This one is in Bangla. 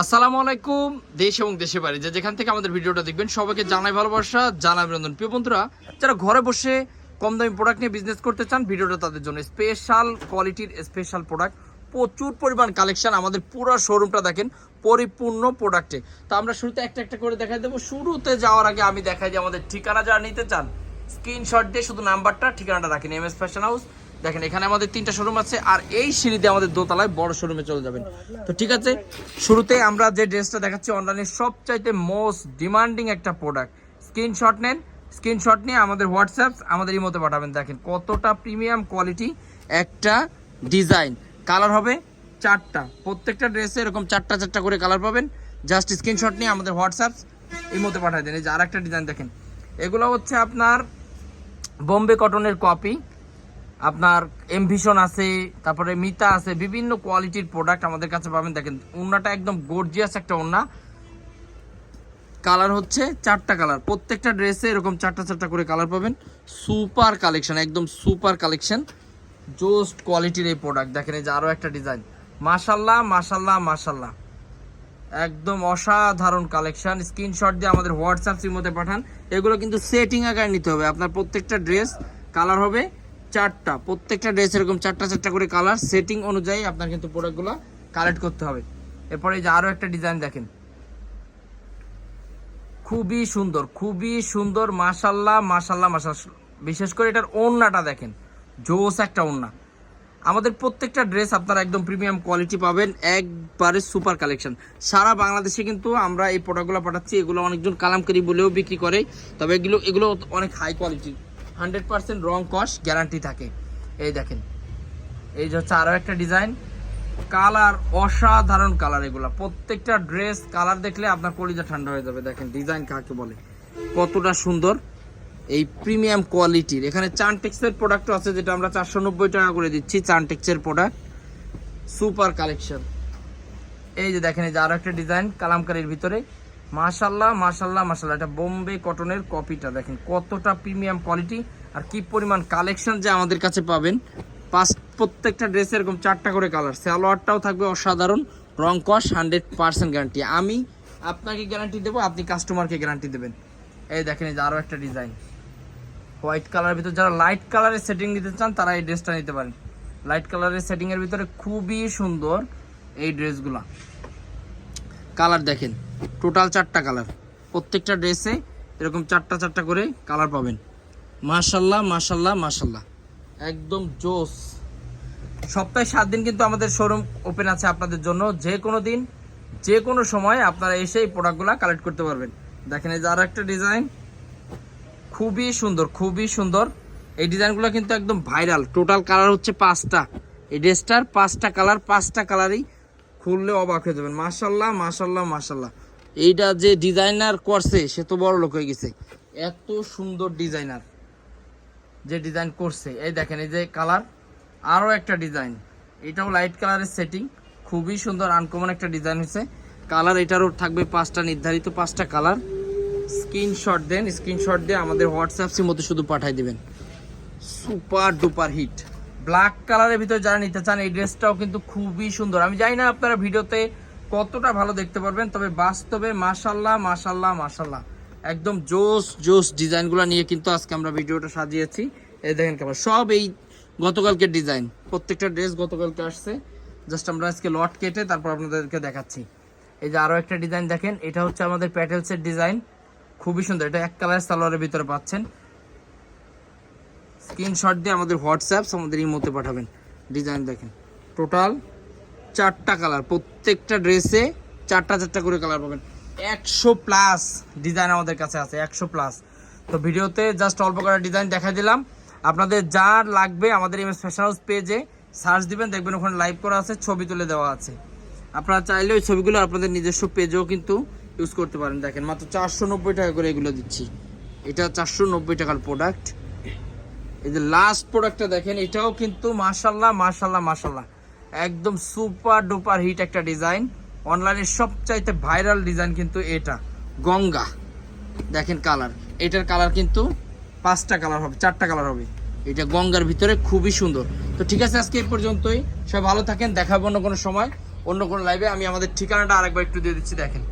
আসসালামু আলাইকুম, দেশ এবং দেশে বাড়ি যে যেখান থেকে আমাদের ভিডিওটা দেখবেন, সবাইকে জানাই ভালোবাসা, জানাই অভিনন্দন। প্রিয় বন্ধুরা, যারা ঘরে বসে কম দামি প্রোডাক্ট নিয়ে বিজনেস করতে চান, ভিডিওটা তাদের জন্য স্পেশাল কোয়ালিটির স্পেশাল প্রোডাক্ট প্রচুর পরিমাণ কালেকশন আমাদের পুরো শোরুমটা দেখেন, পরিপূর্ণ প্রোডাক্টে তো আমরা শুরুতে একটা একটা করে দেখাই দেবো। শুরুতে যাওয়ার আগে আমি দেখাই যে আমাদের ঠিকানা যারা নিতে চান স্ক্রিনশট দিয়ে শুধু নাম্বারটা ঠিকানাটা রাখেন এম এস ফ্যাশন হাউস দেখেন, এখানে আমাদের তিনটা শোরুম আছে, আর এই সিঁড়িতে আমাদের দোতলায় বড় শোরুমে চলে যাবেন। তো ঠিক আছে, শুরুতে আমরা যে ড্রেসটা দেখাচ্ছি অনলাইনে সবচাইতে মোস্ট ডিমান্ডিং একটা প্রোডাক্ট স্ক্রিনশট নেন স্ক্রিনশট নিয়ে আমাদের হোয়াটসঅ্যাপ আমাদের ইমোতে পাঠাবেন। দেখেন, কতটা প্রিমিয়াম কোয়ালিটি একটা ডিজাইন কালার হবে চারটা। প্রত্যেকটা ড্রেসে এরকম চারটা চারটা করে কালার পাবেন। জাস্ট স্ক্রিনশট নিয়ে আমাদের হোয়াটসঅ্যাপ ইমোতে পাঠাই দেন। এই যে আর একটা ডিজাইন দেখেন, এগুলো হচ্ছে আপনার বোম্বে কটনের কপি আপনার এমভিশন আছে, তারপরে মিতা আছে, বিভিন্ন কোয়ালিটির প্রোডাক্ট আমাদের কাছে পাবেন। দেখেন, ওড়নাটা একদম গর্জিয়াস একটা ওড়না। কালার হচ্ছে চারটা কালার প্রত্যেকটা ড্রেসে এরকম চারটা চারটা করে কালার পাবেন। সুপার কালেকশন একদম সুপার কালেকশন জোস্ট কোয়ালিটির এই প্রোডাক্ট দেখেন, এই যে আরও একটা ডিজাইন মাশাল্লাহ মাশাল্লাহ মাশাল্লাহ। একদম অসাধারণ কালেকশন স্ক্রিনশট দিয়ে আমাদের হোয়াটসঅ্যাপ মধ্যে পাঠান। এগুলো কিন্তু সেটিং আকারে নিতে হবে। আপনার প্রত্যেকটা ড্রেস কালার হবে। চারটা, প্রত্যেকটা ড্রেস এরকম চারটা চারটা করে কালার সেটিং অনুযায়ী আপনার কিন্তু প্রোডাক্টগুলো কালেক্ট করতে হবে। এরপরে যে আরও একটা ডিজাইন দেখেন। খুবই সুন্দর খুবই সুন্দর, মাশাল্লাহ মাশাল্লাহ মাশাল্লাহ। বিশেষ করে এটার ওড়নাটা দেখেন, জোস একটা ওড়না। আমাদের প্রত্যেকটা ড্রেস আপনারা একদম প্রিমিয়াম কোয়ালিটি পাবেন, একবারে সুপার কালেকশন সারা বাংলাদেশে কিন্তু আমরা এই প্রোডাক্টগুলো পাঠাচ্ছি, এগুলো অনেকজন কালামকারি বলেও বিক্রি করে, তবে এগুলো এগুলো অনেক হাই কোয়ালিটির হান্ড্রেড পার্সেন্ট রং কস গ্যারান্টি থাকে। এই দেখেন। এই যে হচ্ছে আরও একটা ডিজাইন। কালার, অসাধারণ কালার এগুলো। প্রত্যেকটা ড্রেস, কালার দেখলে আপনার কলিজা ঠান্ডা হয়ে যাবে। দেখেন, ডিজাইন কাকে বলে? কতটা সুন্দর। এই প্রিমিয়াম কোয়ালিটির। এখানে চানটেক্সের প্রোডাক্টও আছে, যেটা আমরা চারশো নব্বই টাকা করে দিচ্ছি চানটেক্সের প্রোডাক্ট সুপার কালেকশন। এই যে দেখেন, এই যে আরও একটা ডিজাইন, কালামকারির ভিতরে। মাশাল্লাহ মাশাল্লাহ মাশাল্লাহ এটা বোম্বে কটনের কপিটা দেখেন, কতটা প্রিমিয়াম কোয়ালিটি আর কি পরিমাণ কালেকশন যে আমাদের কাছে পাবেন। পাঁচ, প্রত্যেকটা ড্রেস এরকম চারটা করে কালার সালোয়ারটাও থাকবে অসাধারণ, রং কস হান্ড্রেড পার্সেন্ট গ্যারান্টি আমি আপনাকে গ্যারান্টি দেবো, আপনি কাস্টমারকে গ্যারান্টি দেবেন। এই দেখেন, এই যে আরও একটা ডিজাইন হোয়াইট কালারের ভিতরে, যারা লাইট কালারের সেটিং নিতে চান, তারা এই ড্রেসটা নিতে পারেন। লাইট কালারের সেটিংয়ের ভিতরে খুবই সুন্দর এই ড্রেসগুলা কালার দেখেন। টোটাল চারটা কালার প্রত্যেকটা ড্রেসে এরকম চারটা চারটা করে কালার পাবেন। মাশাল্লাহ মাশাল্লাহ মাশাল্লাহ। একদম জোস। সপ্তাহে সাত দিন কিন্তু আমাদের শোরুম ওপেন আছে আপনাদের জন্য। যে কোনো দিন, যে কোনো সময় আপনারা এসে এই প্রোডাক্টগুলো কালেক্ট করতে পারবেন। দেখেন এই যে আরও একটা ডিজাইন খুবই সুন্দর খুবই সুন্দর। এই ডিজাইনগুলো কিন্তু একদম ভাইরাল টোটাল কালার হচ্ছে পাঁচটা। এই ড্রেসটার পাঁচটা কালার পাঁচটা কালারই খুললে অবাক হয়ে যাবেন। মাশাল্লাহ মাশাল্লাহ মাশাল্লাহ। এইটা যে ডিজাইনার করছে, সে তো বড় লোক হয়ে গেছে। এত সুন্দর ডিজাইনার যে ডিজাইন করছে। এই দেখেন, এই যে কালার আরও একটা ডিজাইন এটাও লাইট কালারের সেটিং খুবই সুন্দর আনকমন একটা ডিজাইন হয়েছে। কালার এটারও থাকবে পাঁচটা, নির্ধারিত পাঁচটা কালার স্ক্রিনশট দেন স্ক্রিনশট দিয়ে আমাদের হোয়াটসঅ্যাপসের মধ্যে শুধু পাঠিয়ে দিবেন। সুপার ডুপার হিট ব্ল্যাক কালারের ভিতরে যারা নিতে চান, এই ড্রেসটাও কিন্তু খুবই সুন্দর। আমি জানি না আপনারা ভিডিওতে কতটা ভালো দেখতে পারবেন, তবে বাস্তবে মাশাল্লাহ মাশাল্লাহ মাশাল্লাহ একদম জোস জোস ডিজাইনগুলো নিয়ে কিন্তু আজকে আমরা ভিডিওটা সাজিয়েছি। এই দেখেন কেমন, সব এই গতকালকে ডিজাইন, প্রত্যেকটা ড্রেস গতকালকে আসছে। জাস্ট আমরা আজকে লট কেটে তারপর আপনাদেরকে দেখাচ্ছি। এই যে আরও একটা ডিজাইন দেখেন, এটা হচ্ছে আমাদের প্যাটেলসের ডিজাইন। খুবই সুন্দর, এটা এক কালার সালোয়ারের ভিতরে পাচ্ছেন। স্ক্রিনশট দিয়ে আমাদের হোয়াটসঅ্যাপ, আমাদের ইমোতে পাঠাবেন। ডিজাইন দেখেন, টোটাল চারটা কালার প্রত্যেকটা ড্রেসে চারটা চারটা করে কালার পাবেন। একশো প্লাস ডিজাইন আমাদের কাছে আছে, একশো প্লাস তো ভিডিওতে জাস্ট অল্প করা ডিজাইন দেখা দিলাম। আপনাদের যা লাগবে আমাদের এম এস ফ্যাশন হাউস পেজে সার্চ দিবেন, দেখবেন ওখানে লাইভ করা আছে, ছবি তুলে দেওয়া আছে। আপনারা চাইলে ওই ছবিগুলো আপনাদের নিজস্ব পেজেও কিন্তু ইউজ করতে পারেন। দেখেন, মাত্র চারশো নব্বই টাকা করে এগুলো দিচ্ছি। এটা চারশো নব্বই টাকার প্রোডাক্ট এই যে লাস্ট প্রোডাক্টটা দেখেন, এটাও কিন্তু মাশাল্লাহ মাশাল্লাহ মাশাল্লাহ একদম সুপার ডুপার হিট একটা ডিজাইন। অনলাইনে সবচাইতে ভাইরাল ডিজাইন কিন্তু এটা, গঙ্গা। দেখেন কালার, এটার কালার কিন্তু পাঁচটা কালার হবে, চারটা কালার হবে। এটা গঙ্গার ভিতরে খুবই সুন্দর। তো ঠিক আছে, আজকে এই পর্যন্তই। সবাই ভালো থাকেন, দেখাবো অন্য কোনো সময়, অন্য কোনো লাইভে আমি আমাদের ঠিকানাটা আরেকবার একটু দিয়ে দিচ্ছি, দেখেন।